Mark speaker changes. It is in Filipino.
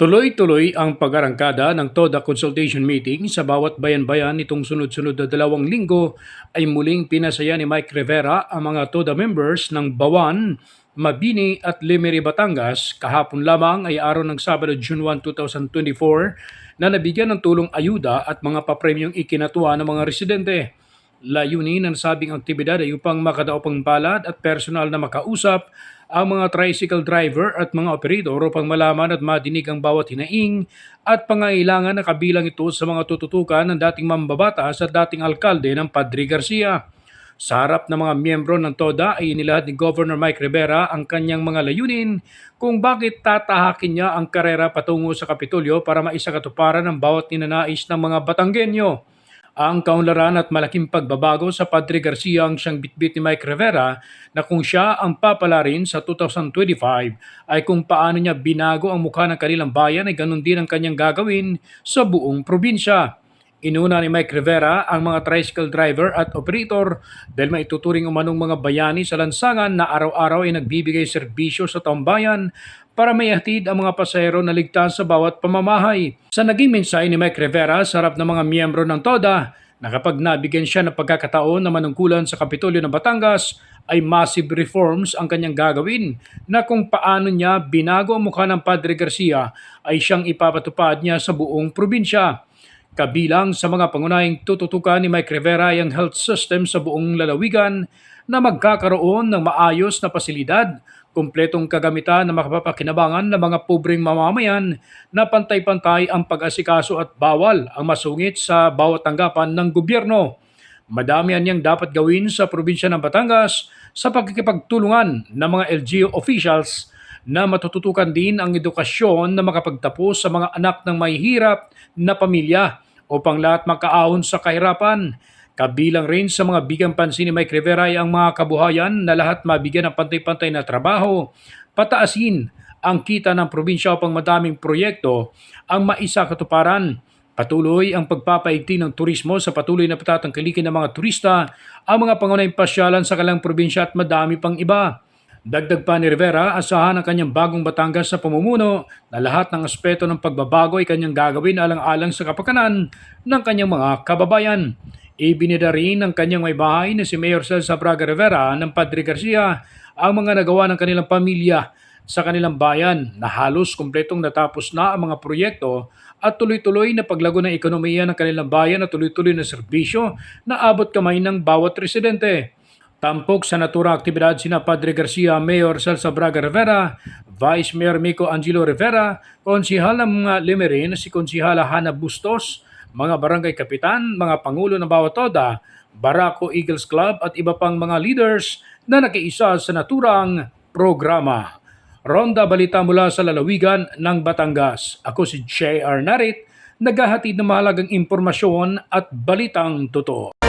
Speaker 1: Tuloy-tuloy ang pag-arangkada ng TODA consultation meeting sa bawat bayan-bayan nitong sunod-sunod na dalawang linggo ay muling pinasaya ni Mike Rivera ang mga TODA members ng Bawan, Mabini at Limeri, Batangas kahapon lamang ay araw ng Sabado, June 1, 2024 na nabigyan ng tulong ayuda at mga papremyong ikinatuwa ng mga residente. Layunin ng sabing aktibidad ay upang makadaupang palad at personal na makausap ang mga tricycle driver at mga operator upang malaman at madinig ang bawat hinaing at pangailangan na kabilang ito sa mga tututukan ng dating mambabatas at dating alkalde ng Padre Garcia. Sa harap ng mga miyembro ng TODA ay inilahad ni Governor Mike Rivera ang kanyang mga layunin kung bakit tatahakin niya ang karera patungo sa Kapitolyo para maisakatuparan ang bawat ninanais ng mga Batanggenyo. Ang kaunlaran at malaking pagbabago sa Padre Garcia ang siyang bitbit ni Mike Rivera na kung siya ang papalarin sa 2025 ay kung paano niya binago ang mukha ng kanilang bayan ay ganun din ang kanyang gagawin sa buong probinsya. Inuna ni Mike Rivera ang mga tricycle driver at operator dahil maituturing umanong mga bayani sa lansangan na araw-araw ay nagbibigay serbisyo sa taong bayan para may hatid ang mga pasahero na ligtas sa bawat pamamahay. Sa naging mensahe ni Mike Rivera sa harap ng mga miyembro ng TODA, na nabigyan siya ng pagkakataon na manungkulan sa Kapitolyo ng Batangas, ay massive reforms ang kanyang gagawin na kung paano niya binago ang mukha ng Padre Garcia ay siyang ipapatupad niya sa buong probinsya. Kabilang sa mga pangunahing tututukan ni Mike Rivera ay ang health system sa buong lalawigan na magkakaroon ng maayos na pasilidad, kumpletong kagamitan na makapapakinabangan ng mga pobreng mamamayan na pantay-pantay ang pag-asikaso at bawal ang masungit sa bawat tanggapan ng gobyerno. Madami ang niyang dapat gawin sa probinsya ng Batangas sa pagkikipagtulungan ng mga LGU officials na matututukan din ang edukasyon na makapagtapos sa mga anak ng may hirap na pamilya upang lahat makaahon sa kahirapan. Kabilang rin sa mga bigang pansin ni Mike Rivera ay ang mga kabuhayan na lahat mabigyan ng pantay-pantay na trabaho, pataasin ang kita ng probinsya upang madaming proyekto ang maisa katuparan. Patuloy ang pagpapaigting ng turismo sa patuloy na patatangkilikin ng mga turista ang mga pangunahing pasyalan sa kalang probinsya at madami pang iba. Dagdag pa ni Rivera, asahan ang kanyang bagong Batangas sa pamumuno na lahat ng aspeto ng pagbabago ay kanyang gagawin alang-alang sa kapakanan ng kanyang mga kababayan. Ibinida rin ng kanyang may bahay na si Mayor Celsa Braga Rivera ng Padre Garcia ang mga nagawa ng kanilang pamilya sa kanilang bayan na halos kumpletong natapos na ang mga proyekto at tuloy-tuloy na paglago ng ekonomiya ng kanilang bayan at tuloy-tuloy na serbisyo na abot kamay ng bawat residente. Tampok sa naturang aktibidad sina Padre Garcia, Mayor Celsa Braga Rivera, Vice Mayor Mico Angelo Rivera, Konsihal ng mga Limerin si Konsihala Hana Bustos, mga barangay kapitan, mga pangulo ng bawat toda, Barako Eagles Club at iba pang mga leaders na nakiisa sa naturang programa. Ronda Balita mula sa lalawigan ng Batangas. Ako si J.R. Narit, naghahatid ng mahalagang impormasyon at balitang totoo.